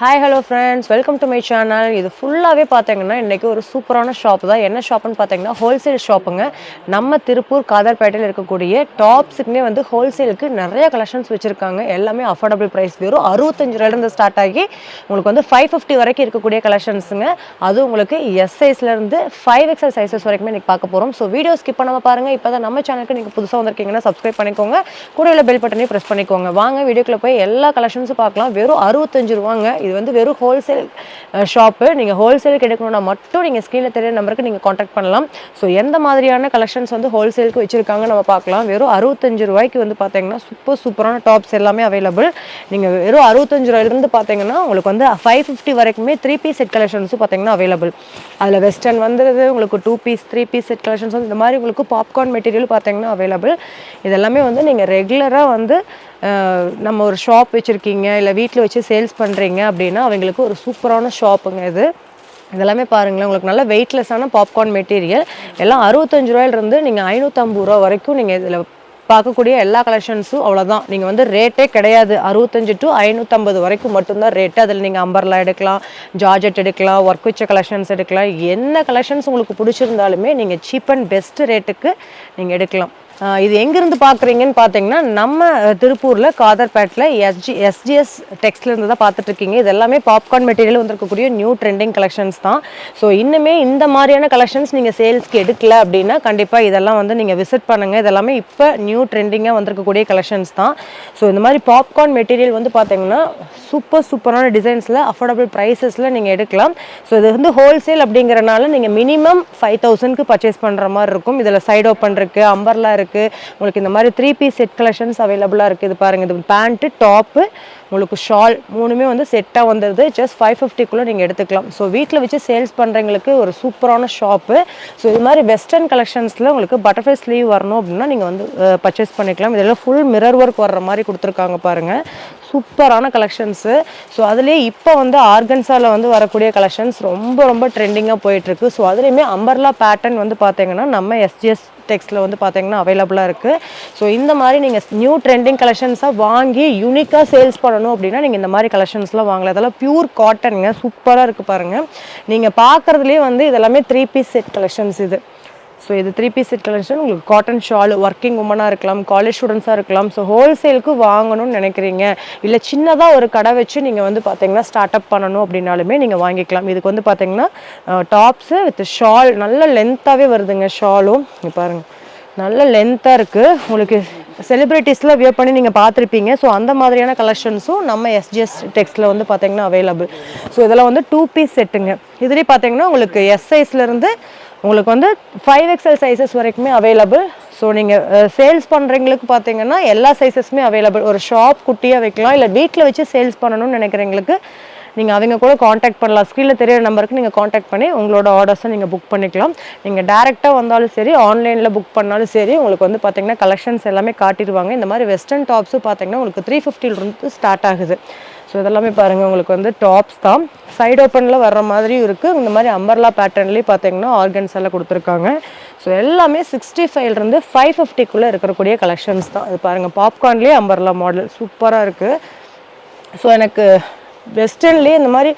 Hi hello friends welcome to my channel இது ஃபுல்லாகவே பார்த்தீங்கன்னா இன்றைக்கி ஒரு சூப்பரான ஷாப் தான். என்ன ஷாப்னு பார்த்தீங்கன்னா ஹோல்சேல் ஷாப்புங்க நம்ம திருப்பூர் காதர்பேட்டையில் இருக்கக்கூடிய டாப்ஸுக்குமே வந்து ஹோல்சேலுக்கு நிறைய கலெக்ஷன்ஸ் வச்சுருக்காங்க. எல்லாமே அஃபோர்டபுள் ப்ரைஸ் வெறும் அறுபத்தஞ்சு ரூபாயிலேருந்து ஸ்டார்ட் ஆகி உங்களுக்கு வந்து ஃபைவ் ஃபிஃப்டி வரைக்கும் இருக்கக்கூடிய கலெக்ஷன்ஸுங்க அது உங்களுக்கு எஸ் சைஸ்லேருந்து ஃபைவ் எக்ஸல் சைஸஸ் வரைக்குமே இன்றைக்கி பார்க்க போகிறோம் ஸோ வீடியோ ஸ்கிப் பண்ணாமல் பாருங்கள் இப்போ தான் நம்ம சேனலுக்கு நீங்கள் புதுசாக வந்திருக்கீங்கன்னா சப்ஸ்கிரைப் பண்ணிக்கோங்க. கூட உள்ள பெல் பட்டனையும் ப்ரெஸ் பண்ணிக்கோங்க. வாங்க வீடியோக்குள்ளே போய் எல்லா கலெக்ஷன்ஸும் பார்க்கலாம். வெறும் அறுபத்தஞ்சு ரூபாங்க. இது வந்து வெறும் ஹோல்சேல் ஷாப்பு நீங்கள் ஹோல்சேலுக்கு எடுக்கணும்னா மட்டும் நீங்கள் ஸ்க்ரீனில் தெரிய நம்பருக்கு நீங்கள் காண்டாக்ட் பண்ணலாம். ஸோ எந்த மாதிரியான கலெக்ஷன்ஸ் வந்து ஹோல்சேலுக்கு வச்சுருக்காங்க நம்ம பார்க்கலாம். வெறும் அறுபத்தஞ்சு ரூபாய்க்கு வந்து பார்த்தீங்கன்னா சூப்பர் சூப்பரான டாப்ஸ் எல்லாமே அவைலபிள் நீங்கள் வெறும் அறுபத்தஞ்சு ரூபாயிலிருந்து பார்த்தீங்கன்னா உங்களுக்கு வந்து ஃபைவ் ஃபிஃப்டி வரைக்குமே த்ரீ பீஸ் செட் கலெக்ஷன்ஸும் பார்த்தீங்கன்னா அவைலபிள் அதில் வெஸ்டர்ன் வந்துடுது உங்களுக்கு two piece three piece set collections வந்து இந்த மாதிரி உங்களுக்கு பாப்கார்ன் மெட்டீரியல் பார்த்தீங்கன்னா அவைலபிள் இதெல்லாமே வந்து நீங்கள் ரெகுலராக வந்து நம்ம ஒரு ஷாப் வச்சுருக்கீங்க இல்லை வீட்டில் வச்சு சேல்ஸ் பண்ணுறீங்க அப்படின்னா அவங்களுக்கு ஒரு சூப்பரான ஷாப்புங்க இது. இதெல்லாமே பாருங்களேன் உங்களுக்கு நல்ல வெயிட்லெஸ்ஸான பாப்கார்ன் மெட்டீரியல் எல்லாம் அறுபத்தஞ்சு ரூபாயிலிருந்து நீங்கள் ஐநூற்றம்பது ரூபா வரைக்கும் நீங்கள் இதில் பார்க்கக்கூடிய எல்லா கலெக்ஷன்ஸும் அவ்வளோதான் நீங்கள் வந்து ரேட்டே கிடையாது. அறுபத்தஞ்சு டு ஐநூற்றம்பது வரைக்கும் மட்டும்தான் ரேட்டு அதில் நீங்கள் அம்பர்லா எடுக்கலாம் ஜார்ஜெட் எடுக்கலாம் ஒர்க் வச்ச கலெக்ஷன்ஸ் எடுக்கலாம். என்ன கலெக்ஷன்ஸ் உங்களுக்கு பிடிச்சிருந்தாலுமே நீங்கள் சீப் அண்ட் பெஸ்ட் ரேட்டுக்கு நீங்கள் எடுக்கலாம். இது எங்கேருந்து பார்க்குறீங்கன்னு பார்த்தீங்கன்னா நம்ம திருப்பூரில் காதர்பேட்டில் எஸ்ஜி எஸ்ஜிஎஸ் டெக்ஸ்ட்லேருந்து தான் பார்த்துட்ருக்கீங்க இது எல்லாமே பாப்கார்ன் மெட்டீரியல் வந்திருக்கக்கூடிய நியூ ட்ரெண்டிங் கலெக்ஷன்ஸ் தான். ஸோ இன்னுமே இந்த மாதிரியான கலெக்ஷன்ஸ் நீங்கள் சேல்ஸ்க்கு எடுக்கல அப்படின்னா கண்டிப்பாக இதெல்லாம் வந்து நீங்கள் விசிட் பண்ணுங்கள் இதெல்லாமே இப்போ நியூ ட்ரெண்டிங்காக வந்திருக்கக்கூடிய கலெக்ஷன்ஸ் தான். ஸோ இந்த மாதிரி பாப்கார்ன் மெட்டீரியல் வந்து பார்த்தீங்கன்னா சூப்பர் சூப்பரான டிசைன்ஸில் அஃபோர்டபுள் ப்ரைஸஸில் நீங்கள் எடுக்கலாம். ஸோ இது வந்து ஹோல்சேல் அப்படிங்கிறனால நீங்கள் மினிமம் ஃபைவ் தௌசண்ட்க்கு பர்ச்சேஸ் பண்ணுற மாதிரி இருக்கும். இதில் சைட் ஓப்பன் இருக்குது அம்பர்லாம் இருக்குது உங்களுக்கு இந்த மாதிரி த்ரீ பீஸ் செட் கலெக்ஷன்ஸ் அவைலபிளாக இருக்குது இது பாருங்கள் இது பேண்ட்டு டாப்பு உங்களுக்கு ஷால் மூணுமே வந்து செட்டாக வந்துடுது ஜஸ்ட் ஃபைவ் ஃபிஃப்டிக்குள்ளே நீங்கள் எடுத்துக்கலாம். ஸோ வீட்டில் வச்சு சேல்ஸ் பண்ணுறவங்களுக்கு ஒரு சூப்பரான ஷாப்பு ஸோ இது மாதிரி வெஸ்டர்ன் கலெக்ஷன்ஸில் உங்களுக்கு பட்டர்ஃப்ளை ஸ்லீவ் வரணும் அப்படின்னா நீங்கள் வந்து பர்ச்சேஸ் பண்ணிக்கலாம். இதெல்லாம் ஃபுல் மிரர் ஒர்க் வர்ற மாதிரி கொடுத்துருக்காங்க பாருங்கள் சூப்பரான கலெக்ஷன்ஸு ஸோ அதுலேயே இப்போ வந்து ஆர்கன்ஸாவில் வந்து வரக்கூடிய கலெக்ஷன்ஸ் ரொம்ப ரொம்ப ட்ரெண்டிங்காக போயிட்டுருக்கு. ஸோ அதுலேயுமே அம்பர்லா பேட்டர்ன் வந்து பார்த்தீங்கன்னா நம்ம எஸ்ஜிஎஸ் டெக்ஸ்ட்டில் வந்து பார்த்தீங்கன்னா அவைலபிளாக இருக்குது ஸோ இந்த மாதிரி நீங்கள் நியூ ட்ரெண்டிங் கலெக்ஷன்ஸாக வாங்கி யூனிக்காக சேல்ஸ் பண்ணணும் அப்படின்னா நீங்கள் இந்த மாதிரி கலெக்ஷன்ஸ்லாம் வாங்கலாம். அதெல்லாம் பியூர் காட்டனுங்க சூப்பராக இருக்குது பாருங்கள் நீங்கள் பார்க்குறதுலேயே வந்து இதெல்லாமே த்ரீ பீஸ் செட் கலெக்ஷன்ஸ் இது. ஸோ இது த்ரீ பீஸ் செட் கலெக்ஷன் உங்களுக்கு காட்டன் ஷால் ஒர்க்கிங் உமனாக இருக்கலாம் காலேஜ் ஸ்டூடெண்ட்ஸாக இருக்கலாம். ஸோ ஹோல்சேலுக்கு வாங்கணும்னு நினைக்கிறீங்க. இல்லை சின்னதாக ஒரு கடை வச்சு நீங்கள் வந்து பார்த்தீங்கன்னா ஸ்டார்ட் அப் பண்ணணும் அப்படின்னாலுமே நீங்கள் வாங்கிக்கலாம். இதுக்கு வந்து பார்த்தீங்கன்னா டாப்ஸு வித் ஷால் நல்ல லென்த்தாகவே வருதுங்க ஷாலும் பாருங்கள் நல்ல லென்த்தாக இருக்குது உங்களுக்கு செலிப்ரிட்டிஸ்லாம் வியர் பண்ணி நீங்கள் பார்த்துருப்பீங்க. ஸோ அந்த மாதிரியான கலெக்ஷன்ஸும் நம்ம எஸ்ஜிஎஸ் டெக்ஸ்ட்டில் வந்து பார்த்தீங்கன்னா அவைலபிள் ஸோ இதெல்லாம் வந்து டூ பீஸ் செட்டுங்க இதுலேயே பார்த்தீங்கன்னா உங்களுக்கு எஸ் சைஸ்லேருந்து உங்களுக்கு வந்து ஃபைவ் எக்ஸ்எல் சைஸஸ் வரைக்குமே அவைலபிள் ஸோ நீங்கள் சேல்ஸ் பண்ணுறவங்களுக்கு பார்த்தீங்கன்னா எல்லா சைஸஸுமே அவைலபிள் ஒரு ஷாப் குட்டியாக வைக்கலாம் இல்லை வீட்டில் வச்சு சேல்ஸ் பண்ணணும்னு நினைக்கிறவங்களுக்கு நீங்கள் அவங்க கூட காண்டாக்ட் பண்ணலாம். ஸ்க்ரீனில் தெரியிற நம்பருக்கு நீங்கள் காண்டாக்ட் பண்ணி உங்களோட ஆர்டர்ஸை நீங்கள் புக் பண்ணிக்கலாம். நீங்கள் டேரெக்டாக வந்தாலும் சரி ஆன்லைனில் புக் பண்ணாலும் சரி உங்களுக்கு வந்து பார்த்திங்கன்னா கலெக்ஷன்ஸ் எல்லாமே காட்டிடுவாங்க. இந்த மாதிரி வெஸ்டர்ன் டாப்ஸும் பார்த்திங்கன்னா உங்களுக்கு த்ரீ ஃபிஃப்டிலிருந்து ஸ்டார்ட் ஆகுது. ஸோ இதெல்லாமே பாருங்கள் உங்களுக்கு வந்து டாப்ஸ் தான். சைடு ஓப்பனில் வர்ற மாதிரியும் இருக்குது இந்த மாதிரி அம்பர்லா பேட்டர்ன்லேயும் பார்த்தீங்கன்னா ஆர்கன்ஸ் எல்லாம் கொடுத்துருக்காங்க. ஸோ எல்லாமே சிக்ஸ்டி ஃபைவ்லேருந்து ஃபைவ் ஃபிஃப்டிக்குள்ளே இருக்கக்கூடிய கலெக்ஷன்ஸ் தான். இது பாருங்கள் பாப்கார்ன்லேயே அம்பர்லா மாடல் சூப்பராக இருக்குது ஸோ எனக்கு வெஸ்டர்ன்லேயே இந்த மாதிரி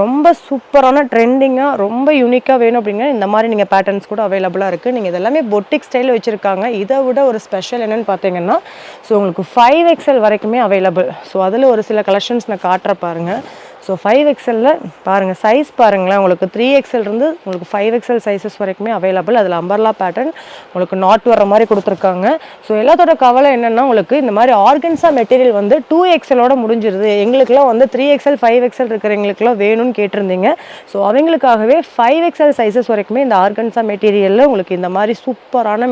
ரொம்ப சூப்பரான ட்ரெண்டிங்காக ரொம்ப யூனிக்காக வேணும் அப்படின்னா இந்த மாதிரி நீங்கள் பேட்டர்ன்ஸ் கூட அவைலபிளாக இருக்குது நீங்கள் இதெல்லாமே பொட்டிக் ஸ்டைல் வச்சுருக்காங்க. இதை விட ஒரு ஸ்பெஷல் என்னென்னு பார்த்தீங்கன்னா ஸோ உங்களுக்கு ஃபைவ் எக்ஸல் வரைக்குமே அவைலபிள் ஸோ அதில் ஒரு சில கலெக்ஷன்ஸ் நான் காட்டுற பாருங்கள் ஸோ ஃபைவ் எக்ஸலில் பாருங்கள் சைஸ் பாருங்களேன். உங்களுக்கு த்ரீ எக்ஸல் இருந்து உங்களுக்கு ஃபைவ் எக்ஸல் சைஸஸ் வரைக்குமே அவைலபிள் அதில் அம்பர்லா பேட்டர்ன் உங்களுக்கு நாட் வர மாதிரி கொடுத்துருக்காங்க. ஸோ எல்லாத்தோட கவலை என்னென்னா உங்களுக்கு இந்த மாதிரி ஆர்கன்ஸா மெட்டீரியல் வந்து டூ எக்ஸலோட முடிஞ்சிருது. எங்களுக்குலாம் வந்து த்ரீ எக்ஸல் ஃபைவ் எக்ஸல் இருக்கிறவங்களுக்குலாம் வேணும்னு கேட்டிருந்தீங்க. ஸோ அவங்களுக்காகவே ஃபைவ் எக்ஸல் சைஸஸ் வரைக்குமே இந்த ஆர்கன்ஸா மெட்டீரியலில் உங்களுக்கு இந்த மாதிரி சூப்பரான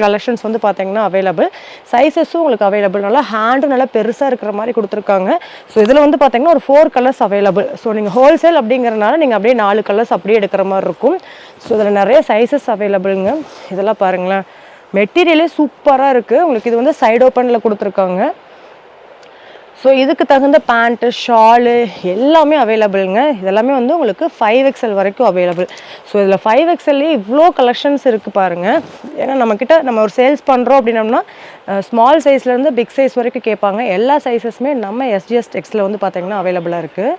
கலெக்ஷன்ஸ் வந்து பார்த்தீங்கன்னா அவைலபிள் சைஸஸும் உங்களுக்கு அவைலபிள் நல்லா ஹேண்டும் நல்லா பெருசாக இருக்கிற மாதிரி கொடுத்துருக்காங்க. ஸோ இதில் வந்து பார்த்தீங்கன்னா ஒரு ஃபோர் கலர்ஸ் அவைலபிள் ஸோ நீங்கள் ஹோல்சேல் அப்படிங்கிறனால நீங்கள் அப்படியே நாலு கலர்ஸ் அப்படியே எடுக்கிற மாதிரி இருக்கும். ஸோ இதில் நிறைய சைஸஸ் அவைலபிளுங்க இதெல்லாம் பாருங்களேன். மெட்டீரியலே சூப்பராக இருக்குது உங்களுக்கு இது வந்து சைடு ஓப்பனில் கொடுத்துருக்காங்க. ஸோ இதுக்கு தகுந்த பேண்ட்டு ஷாலு எல்லாமே அவைலபிளுங்க இதெல்லாமே வந்து உங்களுக்கு ஃபைவ் எக்ஸல் வரைக்கும் அவைலபிள் ஸோ இதில் ஃபைவ் எக்ஸல்லே இவ்வளோ கலெக்ஷன்ஸ் இருக்குது பாருங்கள் ஏன்னா நம்மக்கிட்ட நம்ம ஒரு சேல்ஸ் பண்ணுறோம் அப்படின்னம்னா ஸ்மால் சைஸ்லேருந்து பிக் சைஸ் வரைக்கும் கேட்பாங்க. எல்லா சைஸஸுமே நம்ம எஸ்ஜிஎஸ் டெக்ஸில் வந்து பார்த்திங்கன்னா அவைலபிளாக இருக்குது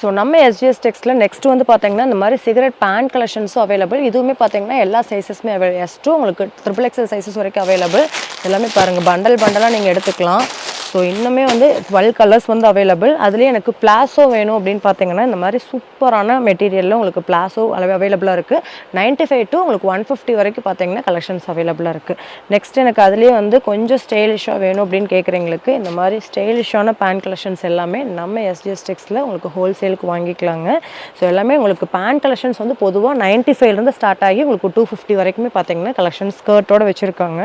ஸோ நம்ம எஸ்ஜிஎஸ் டெக்ஸில் நெக்ஸ்ட் வந்து பார்த்தீங்கன்னா இந்த மாதிரி சிகரெட் பேண்ட் கலெக்ஷன்ஸும் அவைலபிள் இதுவுமே பார்த்தீங்கன்னா எல்லா சைஸஸுமே அவை எஸ் டூ உங்களுக்கு ட்ரிபிள் எக்ஸல் சைஸஸ் வரைக்கும் அவைலபிள் எல்லாமே பாருங்கள் பண்டல் பண்டலாக நீங்கள் எடுத்துக்கலாம். ஸோ இன்னுமே வந்து டுவெல் கலர்ஸ் வந்து அவைலபிள் அதுலேயே எனக்கு பிளாஸோ வேணும் அப்படின்னு பார்த்தீங்கன்னா இந்த மாதிரி சூப்பரான மெட்டீரியலில் உங்களுக்கு பிளாஸோ அளவு அவைலபிளாக இருக்குது நைன்ட்டி ஃபைவ் டு உங்களுக்கு ஒன் ஃபிஃப்டி வரைக்கும் பார்த்தீங்கன்னா கலெக்ஷன்ஸ் அவைலபிளாக இருக்குது நெக்ஸ்ட் எனக்கு அதுலேயே வந்து கொஞ்சம் ஸ்டைலிஷாக வேணும் அப்படின்னு கேட்குறவங்களுக்கு இந்த மாதிரி ஸ்டைலிஷான பேண்ட் கலெக்ஷன்ஸ் எல்லாமே நம்ம எஸ்டிஎஸ் டெக்ஸில் உங்களுக்கு ஹோல்சேலுக்கு வாங்கிக்கலாங்க. ஸோ எல்லாமே உங்களுக்கு பேண்ட் கலெக்ஷன்ஸ் வந்து பொதுவாக நைன்ட்டி ஃபைவ்லேருந்து ஸ்டார்ட் ஆகி உங்களுக்கு டூ ஃபிஃப்டி வரைக்குமே பார்த்தீங்கன்னா கலெக்ஷன் ஸ்கர்ட்டோட வச்சுருக்காங்க.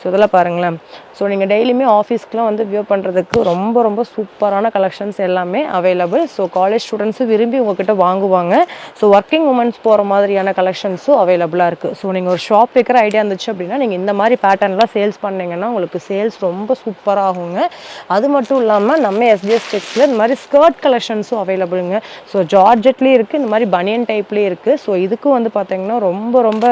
ஸோ இதெல்லாம் பாருங்களேன். ஸோ நீங்கள் டெய்லியுமே ஆஃபீஸ்க்குலாம் வந்து வியோ பண்ணுறதுக்கு ரொம்ப ரொம்ப சூப்பரான கலெக்ஷன்ஸ் எல்லாமே அவைலபிள் ஸோ காலேஜ் ஸ்டூடெண்ட்ஸும் விரும்பி உங்ககிட்ட வாங்குவாங்க. ஸோ ஒர்க்கிங் உமன்ஸ் போகிற மாதிரியான கலெக்ஷன்ஸும் அவைலபிளாக இருக்குது ஸோ நீங்கள் ஒரு ஷாப் வைக்கிற ஐடியா இருந்துச்சு அப்படின்னா நீங்கள் இந்த மாதிரி பேட்டர்ன்லாம் சேல்ஸ் பண்ணிங்கன்னா உங்களுக்கு சேல்ஸ் ரொம்ப சூப்பராகுங்க அது மட்டும் இல்லாமல் நம்ம எஸ்டிஎஸ் டெக்ஸில் இந்த மாதிரி ஸ்கர்ட் கலெக்ஷன்ஸும் அவைலபிளுங்க ஸோ ஜார்ஜெட்லேயும் இருக்குது இந்த மாதிரி பனியன் டைப்லேயும் இருக்குது ஸோ இதுக்கும் வந்து பார்த்திங்கன்னா ரொம்ப ரொம்ப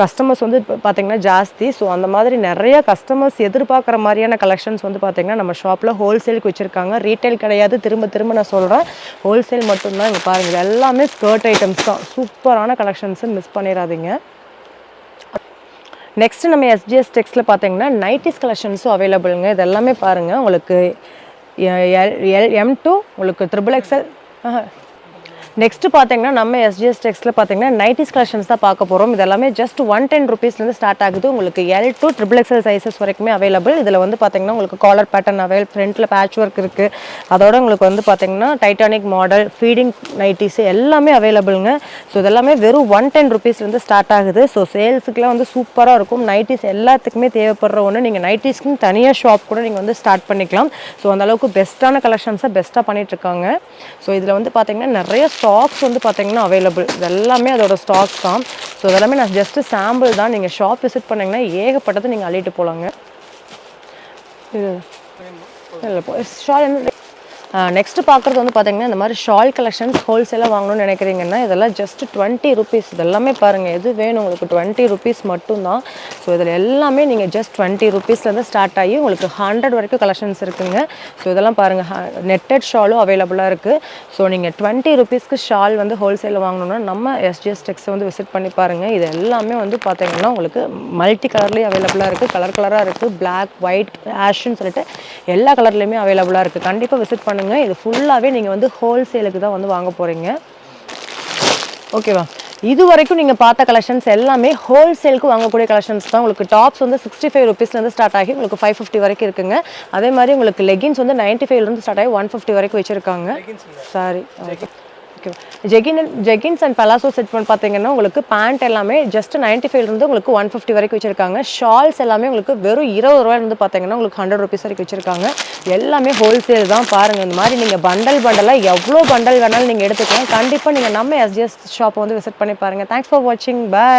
கஸ்டமர்ஸ் வந்து இப்போ பார்த்தீங்கன்னா ஜாஸ்தி. ஸோ அந்த மாதிரி நிறைய கஸ்டமர்ஸ் எதிர்பார்க்குற மாதிரியான கலெக்ஷன்ஸ் வந்து பார்த்தீங்கன்னா நம்ம ஷாப்பில் ஹோல்சேலுக்கு வச்சுருக்காங்க. ரீட்டைல் கிடையாது. திரும்ப திரும்ப நான் சொல்கிறேன் ஹோல்சேல் மட்டும்தான். இங்கே பாருங்கள் எல்லாமே ஸ்கர்ட் ஐட்டம்ஸ் தான். சூப்பரான கலெக்ஷன்ஸு மிஸ் பண்ணிடாதீங்க. நெக்ஸ்ட் நம்ம எஸ்ஜிஎஸ் டெக்ஸில் பார்த்தீங்கன்னா நைட்டிஸ் கலெக்ஷன்ஸும் அவைலபிளுங்க இது எல்லாமே பாருங்கள் உங்களுக்கு எல் எல் எம் டூ உங்களுக்கு த்ரிபிள் எக்ஸல் நெக்ஸ்ட் பார்த்தீங்கன்னா நம்ம எஸ்ஜிஎஸ் டெக்ஸில் பார்த்தீங்கன்னா நைட்டிஸ் கலெக்ஷன்ஸ் தான் பார்க்க போகிறோம் இது எல்லாமே ஜஸ்ட் ஒன் டென் ருபீஸ்லேருந்து ஸ்டார்ட் ஆகுது. உங்களுக்கு L to triple XL sizes வரைக்குமே அவைலபிள் இதில் வந்து பார்த்தீங்கன்னா உங்களுக்கு காலர் பேட்டர்ன் அவைல் ஃப்ரண்ட்டில் பேட்ச் ஒர்க் இருக்குது அதோட உங்களுக்கு வந்து பார்த்தீங்கன்னா டைட்டானிக் மாடல் ஃபீடிங் நைட்டிஸ் எல்லாமே அவைலபிளுங்க ஸோ இதெல்லாமே வெறும் ஒன் டென் ருபீஸ்லேருந்து ஸ்டார்ட் ஆகுது. ஸோ சேல்ஸுக்குலாம் வந்து சூப்பராக இருக்கும். நைட்டிஸ் எல்லாத்துக்குமே தேவைப்படுற ஒன்று நீங்கள் நைட்டிஸ்க்குன்னு தனியாக ஷாப் கூட நீங்கள் வந்து ஸ்டார்ட் பண்ணிக்கலாம். ஸோ அந்த அளவுக்கு பெஸ்ட்டான கலெக்ஷன்ஸை பெஸ்ட்டாக பண்ணிகிட்ருக்காங்க ஸோ இதில் வந்து பார்த்தீங்கன்னா நிறைய ஸ்டாக்ஸ் வந்து பார்த்தீங்கன்னா அவைலபிள் இது எல்லாமே அதோட ஸ்டாக்ஸ் தான். ஸோ இதெல்லாமே நான் ஜஸ்ட்டு சாம்பிள் தான். நீங்கள் ஷாப் விசிட் பண்ணிங்கன்னா ஏகப்பட்டதை நீங்கள் அள்ளிட்டு போகலாங்க இது. இல்லை ஷால் என்ன நெக்ஸ்ட் பார்க்குறது வந்து பார்த்தீங்கன்னா இந்த மாதிரி ஷால் கலெக்ஷன்ஸ் ஹோல்சேலாக வாங்கணும்னு நினைக்கிறீங்கன்னா இதெல்லாம் ஜஸ்ட் டுவெண்ட்டி ருபீஸ் இதெல்லாமே பாருங்கள் எது வேணும் உங்களுக்கு டுவெண்ட்டி ருபீஸ் மட்டும்தான். ஸோ இதில் எல்லாமே நீங்கள் ஜஸ்ட் டுவெண்ட்டி ருபீஸ்லேருந்து ஸ்டார்ட் ஆகி உங்களுக்கு ஹண்ட்ரட் வரைக்கும் கலெக்ஷன்ஸ் இருக்குங்க. ஸோ இதெல்லாம் பாருங்கள் நெட்டட் ஷாலும் அவைலபிளாக இருக்குது ஸோ நீங்கள் டுவெண்ட்டி ருபீஸ்க்கு ஷால் வந்து ஹோல்சேலில் வாங்கணும்னா நம்ம எஸ்ஜிஎஸ் டெக்ஸை வந்து விசிட் பண்ணி பாருங்கள் இது எல்லாமே வந்து பார்த்தீங்கன்னா உங்களுக்கு மல்டி கலர்லேயும் அவைலபிளாக இருக்குது கலர் கலராக இருக்குது பிளாக் ஒயிட் ஆஷ்ன்னு சொல்லிட்டு எல்லா கலர்லேயுமே அவைலபிளாக இருக்குது கண்டிப்பாக விசிட் பண்ணுங்கள் இது ஃபுல்லாகவே நீங்கள் வந்து ஹோல்சேலுக்கு தான் வந்து வாங்க போகிறீங்க ஓகேவா இது வரைக்கும் நீங்கள் பார்த்த கலெக்ஷன்ஸ் எல்லாமே ஹோல்சேலுக்கு வாங்கக்கூடிய கலெக்ஷன்ஸ் தான். உங்களுக்கு டாப்ஸ் வந்து சிக்ஸ்டி ஃபைவ் ருபீஸ்லேருந்து ஸ்டார்ட் ஆகி உங்களுக்கு ஃபைவ் ஃபிஃப்டி வரைக்கும் இருக்குங்க. அதே மாதிரி உங்களுக்கு லெகின்ஸ் வந்து நைன்ட்டி ஃபைவ்லேருந்து ஸ்டார்ட் ஆகி ஒன் ஃபிஃப்டி வரைக்கும் வச்சுருக்காங்க. Sorry okay jegging jeggings and palazzo set பண்ணி பார்த்தீங்கன்னா உங்களுக்கு பேண்ட் எல்லாமே ஜஸ்ட் நைன்ட்டி ஃபைவ்லேருந்து உங்களுக்கு ஒன் ஃபிஃப்டி வரைக்கும் வச்சிருக்காங்க. ஷால்ஸ் எல்லாமே உங்களுக்கு வெறும் இருபது ரூபாயிலிருந்து பார்த்தீங்கன்னா உங்களுக்கு ஹண்ட்ரட் ருபீஸ் வரைக்கும் வச்சிருக்காங்க. எல்லாமே ஹோல்சேல் தான் பாருங்கள் இந்த மாதிரி நீங்கள் பண்டல் பண்டலாக எவ்வளோ பண்டல் வேணாலும் நீங்கள் எடுத்துக்கலாம். கண்டிப்பாக நீங்கள் நம்ம எஸ்ஜிஎஸ் ஷாப்பை வந்து விசிட் பண்ணி பாருங்கள் தேங்க்ஸ் ஃபார் வாட்சிங் பை